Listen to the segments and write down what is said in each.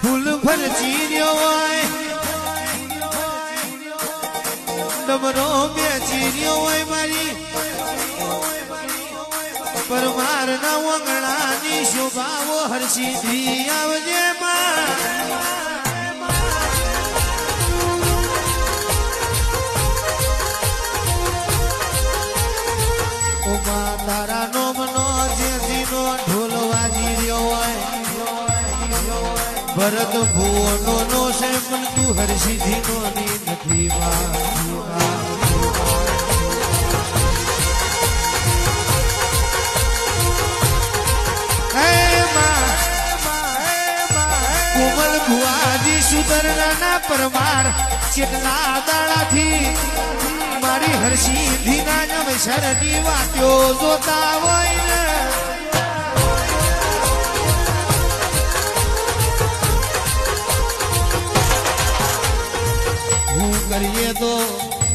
ફૂલ ફરજી રહ્યો હોય ડમરો રહ્યો હોય મારી પરમાર ના વંગણાની શોભાવો હર્ષિથી આવજે માં તારા નોમનો ભરત ભુવનો નો છે પણ તું હરસિદ્ધિ નો નથી માં કોમલ ભુવાજી સુધરણા પરમાર, ચેતના દાડાથી મારી હર્ષી ધીના નવસરની વાત્યો જોતા હોય ને. કરીએ તો,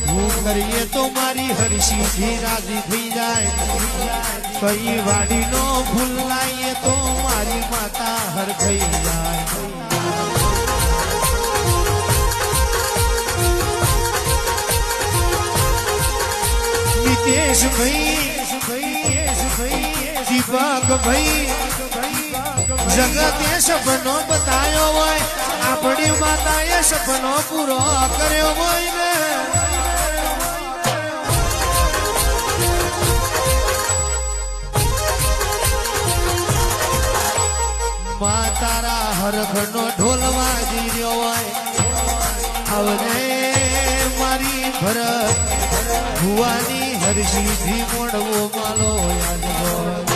હું કરીએ તો મારી હર્ષી રાજી થઈ જાય. કઈ વાડીનો ફૂલ લાવીએ તો મારી માતા હર થઈ જાય. નિતેશ ભાઈ, દીપક ભાઈ જગતે સપનો બતાયો હોય, આપણી માતાએ સપનો પૂરો કર્યો હોય ને. મા તારા હરખનો ઢોલ વાજી રહ્યો હોય, આવને મારી ભરત, ભુવાની હરશીથી મોડવો માલો યાદ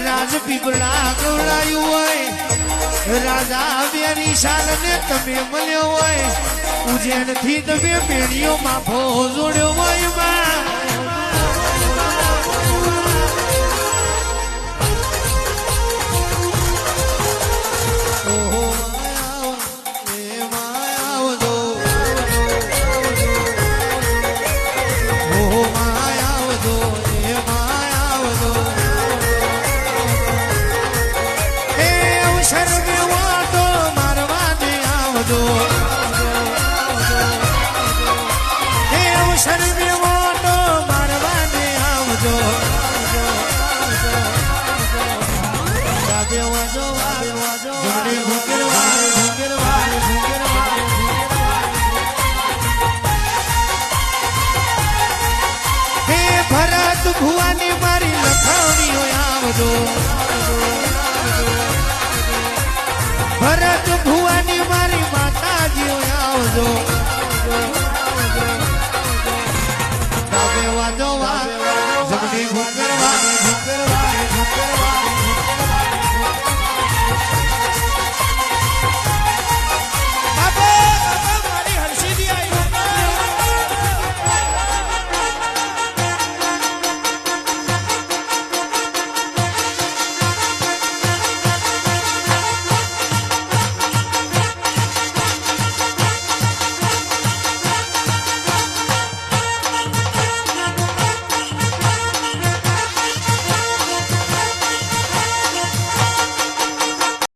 રાજ પીપળા ગવડાયું હોય. રાજા બેની શાલને તમે મળ્યો હોય. ઉજેણથી તમે પેઢીઓ માફો જોડ્યો હોયમાં આવજો. મારવાને વાજો વાજો. હે ભરત ભુવાની મારી લખાણીઓ આવજો. ભરત ભુવાની મારી માતાજીઓ આવજો